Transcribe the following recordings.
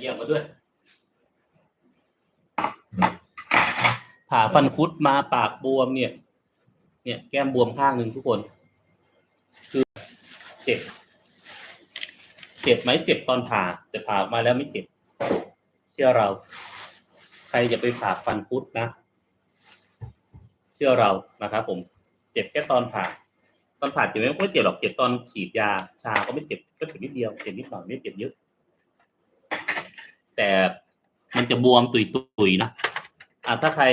เยี่ยมมาด้วย ผ่าฟันคุดมาปากบวมเนี่ย เนี่ยแก้มบวมข้างหนึ่งทุกคน คือเจ็บ เจ็บไหมเจ็บตอนผ่า แต่ผ่ามาแล้วไม่เจ็บ เชื่อเรา ใครจะไปผ่าฟันคุดนะ เชื่อเรานะครับผม เจ็บแค่ตอนผ่าตอนผ่าเจ็บไหมไม่เจ็บหรอกเจ็บตอนฉีดยาชาก็ไม่เจ็บก็เจ็บนิดเดียวเจ็บนิดหน่อยไม่เจ็บเยอะ แต่มันจะบวมตุยตุยๆนะอ่าถ้าใคร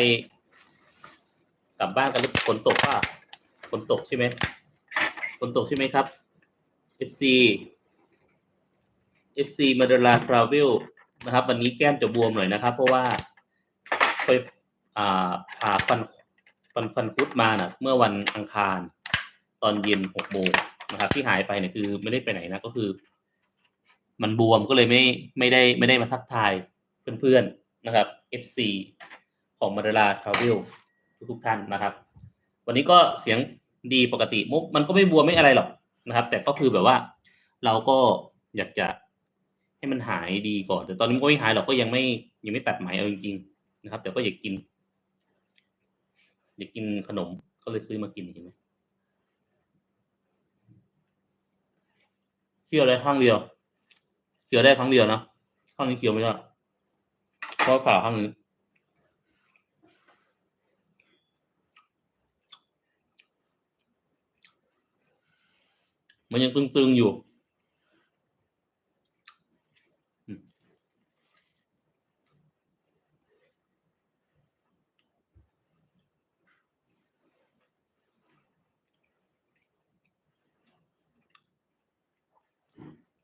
กลับบ้านกันแล้วฝนตกป่ะฝนตกใช่ไหมฝนตกใช่ไหมครับ FC FC มาดาราทราเวลนะครับ วันนี้แก้มจะบวมหน่อยนะครับ เพราะว่าไปอ่าผ่าฟันฟันฟันคุดมาน่ะ เมื่อวันอังคาร ตอนเย็นหกโมงนะครับ ที่หายไปเนี่ยคือไม่ได้ไปไหนนะ ก็คือ มันบวมก็เลยไม่ไม่ได้ไม่ได้มาทักทายเพื่อนๆนะครับ FC ของมาดาราทราเวลทุกๆท่านนะครับ วันนี้ก็เสียงดีปกติมุกมันก็ไม่บวมไม่อะไรหรอกนะครับ แต่ก็คือแบบว่าเราก็อยากจะให้มันหายดีก่อน แต่ตอนนี้มันก็ไม่หายเราก็ยังไม่ยังไม่ตัดไหมเอาจริงๆนะครับ แต่ก็อยากกิน อยากกินขนมก็เลยซื้อมากินเห็นไหมเคี่ยวได้ข้างเดียว เคี่ยวได้ครั้งเดียวนะข้างนี้เคี่ยวไม่ได้เพราะผ่าข้างนี้มันยังตึงๆอยู่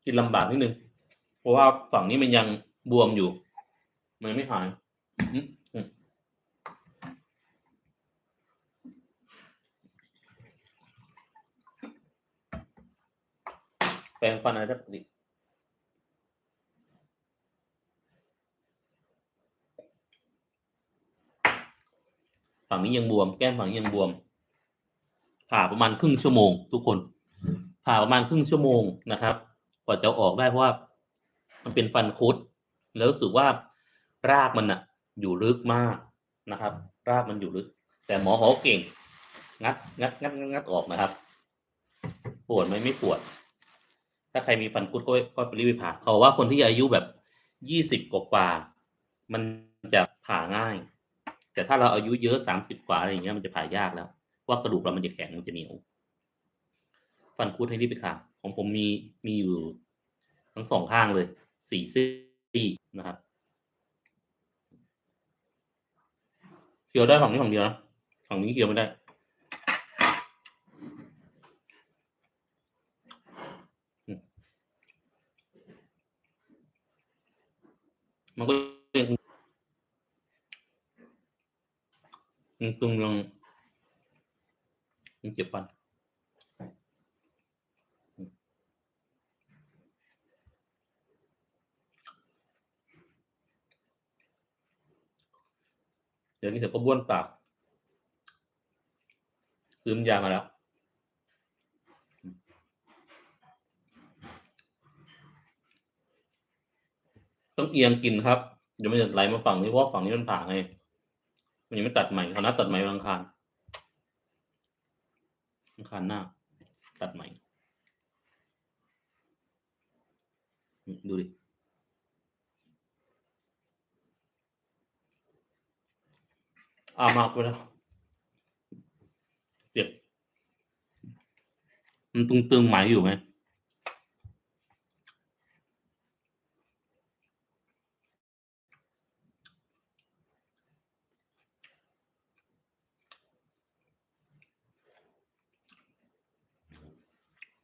กินลำบากนิดนึง เพราะว่าฝั่งนี้มันยังบวมอยู่ มันไม่หายแปรงฟันอะไรได้ปกติฝั่งนี้ยังบวม แก้มฝั่งนี้ยังบวม ผ่าประมาณครึ่งชั่วโมง ทุกคน ผ่าประมาณครึ่งชั่วโมงนะครับ กว่าจะออกได้เพราะว่า มันเป็นฟันคุด แล้วรู้สึกว่ารากมันอะอยู่ลึกมากนะครับ รากมันอยู่ลึก แต่หมอเขาเก่ง งัดงัดงัดงัดออกนะครับ ปวดไหมไม่ปวด ถ้าใครมีฟันคุดก็ก็ไปรีบไปผ่าเขาว่าคนที่อายุแบบยี่สิบกว่ามันจะผ่าง่าย แต่ถ้าเราอายุเยอะสามสิบกว่าอะไรอย่างเงี้ยมันจะผ่ายากแล้ว ว่ากระดูกเรามันจะแข็งมันจะเหนียวฟันคุดให้รีบไปผ่าของผมมีมีอยู่ทั้งสองข้างเลย สี่ซี่นะครับเคียวได้ฝั่งนี้ฝั่งเดียวนะฝั่งนี้เคียวไม่ได้มันก็ยังตึงยังยังเจ็บฟัน เดี๋ยวนี้เดี๋ยวก็บ้วนปากซื้อยามาแล้วต้องเอียงกินครับเดี๋ยวมันจะไหลมาฝั่งนี้เพราะว่าฝั่งนี้มันผ่าไงมันยังไม่ตัดใหม่เขานัดตัดใหม่วันอังคารอังคารหน้า ตัดใหม่ ดูดิ อามากไปแล้วเจ็บมันตึงๆไหมอยู่ไง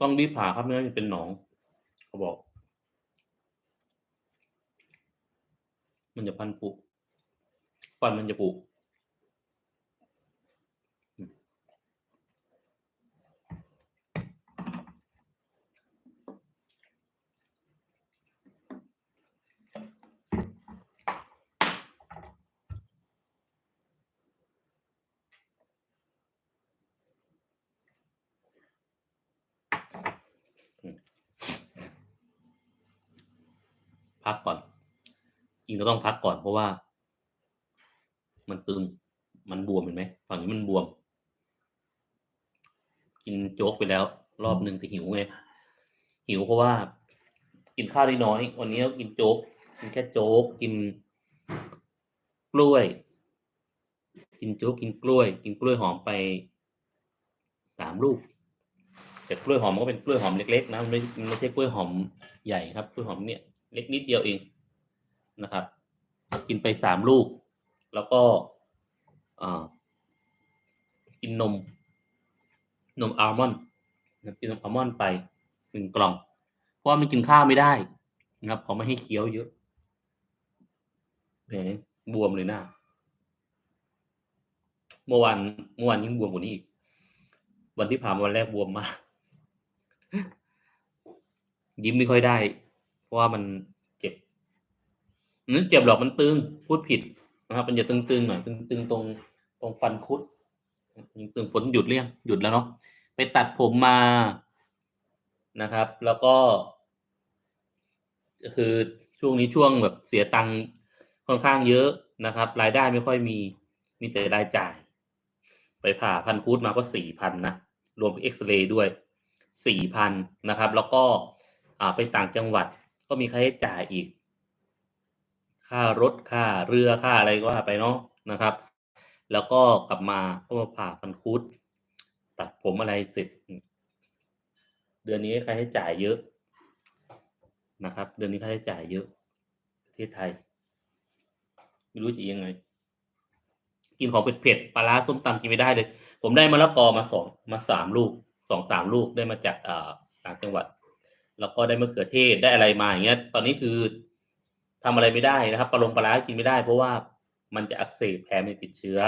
ต้องรีบผ่าครับไม่งั้นจะเป็นหนอง เขาบอก มันจะพันปุฟันมันจะปุ พักก่อน จริงเราต้องพักก่อนเพราะว่า มันตึง มันบวมเห็นไหมฝั่งนี้มันบวม กินโจ๊กไปแล้ว รอบหนึ่งแต่หิวไงหิวเพราะว่า กินข้าวได้น้อย วันนี้ก็กินโจ๊กกินแค่โจ๊กกินกล้วย กินโจ๊กกินกล้วย กินกล้วยหอมไปสามลูกแต่กล้วยหอมมันก็เป็นกล้วยหอมเล็กๆนะมันไม่ไม่ใช่กล้วยหอมใหญ่ครับกล้วยหอมเนี่ย เล็กนิดเดียวเองนะครับ กินไปสามลูก แล้วก็กินนม นมอัลมอนด์กินนมอัลมอนด์ไปหนึ่งกล่อง เพราะว่ามันกินข้าวไม่ได้นะครับเขาไม่ให้เคี้ยวเยอะแหมบวมเลยหน้าเมื่อวานเมื่อวานยิ่งบวมกว่านี้อีกวันที่ผ่านมาวันแรกบวมมากยิ้มไม่ค่อยได้ เพราะว่ามันเจ็บนั้นเจ็บหรอกมันตึงพูดผิดนะครับ มันจะตึงๆหน่อยตึงๆตรงตรงฟันคุดยิงตึงฝนหยุดเรียงหยุดแล้วเนาะไปตัดผมมานะครับ แล้วก็ คือช่วงนี้ช่วงแบบเสียตังค์ค่อนข้างเยอะนะครับ รายได้ไม่ค่อยมีมีแต่รายจ่าย ไปผ่าพันคุดมาก็สี่พันนะรวมเอ็กซเรย์ด้วยสี่พันนะครับ แล้วก็ไปต่างจังหวัด ก็มีค่าใช้จ่ายอีก ค่ารถค่าเรือค่าอะไรก็ว่าไปเนาะนะครับ แล้วก็กลับมาก็มาผ่าพันคุด ตัดผมอะไรเสร็จ เดือนนี้ค่าใช้จ่ายเยอะนะครับ เดือนนี้ค่าใช้จ่ายเยอะประเทศไทย ไม่รู้จะยังไง กินของเผ็ดๆปลาร้าส้มตำกินไม่ได้เลย ผมได้มะละกอมาสองมาสามลูกสองสามลูกได้มาจากต่างจังหวัด แล้วก็ได้มะเขือเทศได้อะไรมาอย่างเงี้ย ตอนนี้คือทำอะไรไม่ได้นะครับปลาลงปลาร้ากินไม่ได้ เพราะว่ามันจะอักเสบแผลมันติดเชื้อ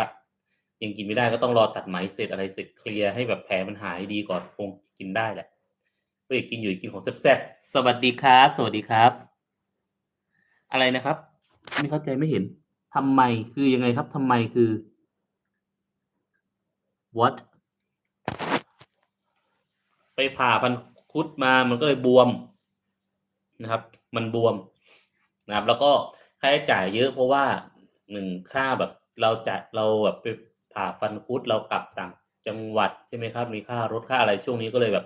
ยังกินไม่ได้ก็ต้องรอตัดไหมเสร็จอะไรเสร็จเคลียร์ให้แบบแผลมันหายดีก่อนคงกินได้แหละเพื่อกินอยู่กินของแซ่บๆสวัสดีครับ สวัสดีครับ อะไรนะครับ ไม่เข้าใจไม่เห็นทำไมคือยังไงครับทำไมคือ what ไปผ่าพัน คุดมามันก็เลยบวมนะครับ มันบวมนะครับ แล้วก็ค่าใช้จ่ายเยอะเพราะว่าหนึ่งค่าแบบเราจะเราแบบไปผ่าฟันคุดเรากลับต่างจังหวัดใช่ไหมครับ มีค่ารถค่าอะไรช่วงนี้ก็เลยแบบ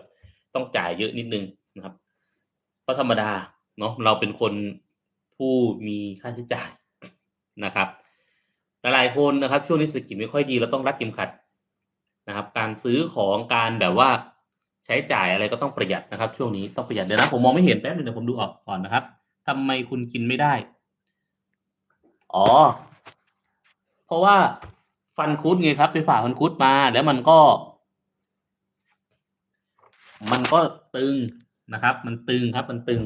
ต้องจ่ายเยอะนิดนึงนะครับ ก็ธรรมดาเนาะเราเป็นคนผู้มีค่าใช้จ่ายนะครับ หลายๆคนนะครับ ช่วงนี้เศรษฐกิจไม่ค่อยดีเราต้องรัดเข็มขัดนะครับ การซื้อของการแบบว่า ใช้จ่ายอะไรก็ต้องประหยัดนะครับ ช่วงนี้ต้องประหยัดเดี๋ยวนะผมมองไม่เห็นแป๊บนึงเดี๋ยวผมดูออกก่อนนะครับทำไมคุณกินไม่ได้ อ๋อ เพราะว่าฟันคุดไงครับ ไปผ่าฟันคุดมา แล้วมันก็ มันก็ตึงนะครับ มันตึงครับ มันตึง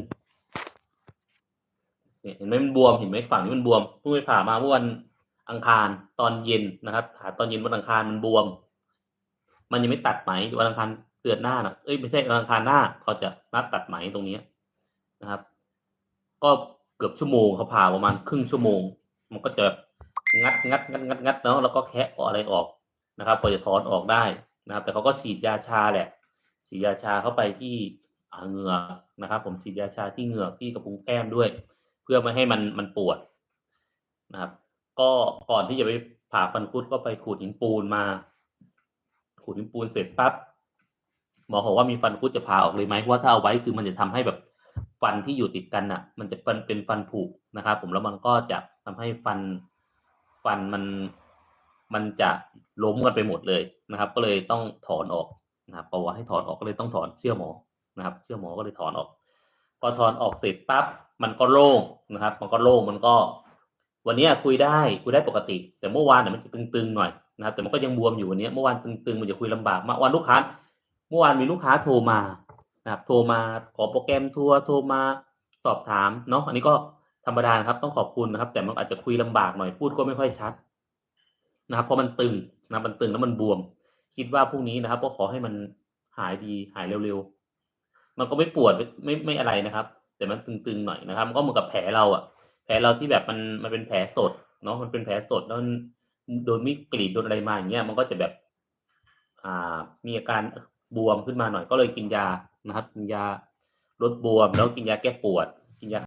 เนี่ยเห็นไหมมันบวมเห็นไหมฝั่งนี้มันบวมเพิ่งไปผ่ามาเมื่อวันอังคารตอนเย็นนะครับผ่าตอนเย็นวันอังคารมันบวม มันยังไม่ตัดไหมวันอังคาร เดือนหน้านะเอ้ยไม่ใช่วันอังคารหน้าเขาจะนัดตัดไหมตรงนี้นะครับ ก็เกือบชั่วโมงเขาผ่าประมาณครึ่งชั่วโมง มันก็จะงัดงัดงัดงัดงัดเนาะแล้วก็แคะเอาอะไรออกนะครับพอจะถอนออกได้นะครับ แต่เขาก็ฉีดยาชาแหละ ฉีดยาชาเข้าไปที่เหงือกนะครับ ผมฉีดยาชาที่เหงือกที่กระพุ้งแก้มด้วย เพื่อไม่ให้มันมันปวดนะครับ ก็ก่อนที่จะไปผ่าฟันคุดก็ไปขูดหินปูนมา ขูดหินปูนเสร็จปั๊บ หมอบอกว่ามีฟันคุดจะผ่าออกเลยไหมเพราะว่าถ้าเอาไว้คือมันจะทำให้แบบฟันที่อยู่ติดกันอะ มันจะเป็นเป็นฟันผุนะครับ ผมแล้วมันก็จะทำให้ฟันฟันมันมันจะล้มกันไปหมดเลยนะครับ ก็เลยต้องถอนออกนะครับเพราะว่าให้ถอนออกก็เลยต้องถอนเชื่อหมอนะครับ เชื่อหมอก็เลยถอนออก พอถอนออกเสร็จปั๊บมันก็โล่งนะครับ มันก็โล่งมันก็ วันนี้คุยได้คุยได้ปกติ แต่เมื่อวานเนี่ยมันจะตึงๆหน่อยนะครับ แต่มันก็ยังบวมอยู่วันนี้เมื่อวานตึงๆมันจะคุยลำบากมากวันลูกค้า เมื่อวานมีลูกค้าโทรมานะครับโทรมาขอโปรแกรมทัวร์โทรมาสอบถามเนาะอันนี้ก็ธรรมดาครับต้องขอบคุณนะครับ แต่มันอาจจะคุยลำบากหน่อยพูดก็ไม่ค่อยชัดนะครับเพราะมันตึงนะมันตึงแล้วมันบวม คิดว่าพรุ่งนี้นะครับ ก็ขอให้มันหายดีหายเร็วๆมันก็ไม่ปวดไม่ไม่อะไรนะครับ แต่มันตึงๆหน่อยนะครับ มันก็เหมือนกับแผลเราอะแผลเราที่แบบมันมันเป็นแผลสดเนาะมันเป็นแผลสดแล้วมันโดนมีดกรีดโดนอะไรมาอย่างเงี้ยมันก็จะแบบ อ่ามีอาการ บวมขึ้นมาหน่อยก็เลยกินยานะครับ กินยาลดบวมแล้วกินยาแก้ปวดกินยา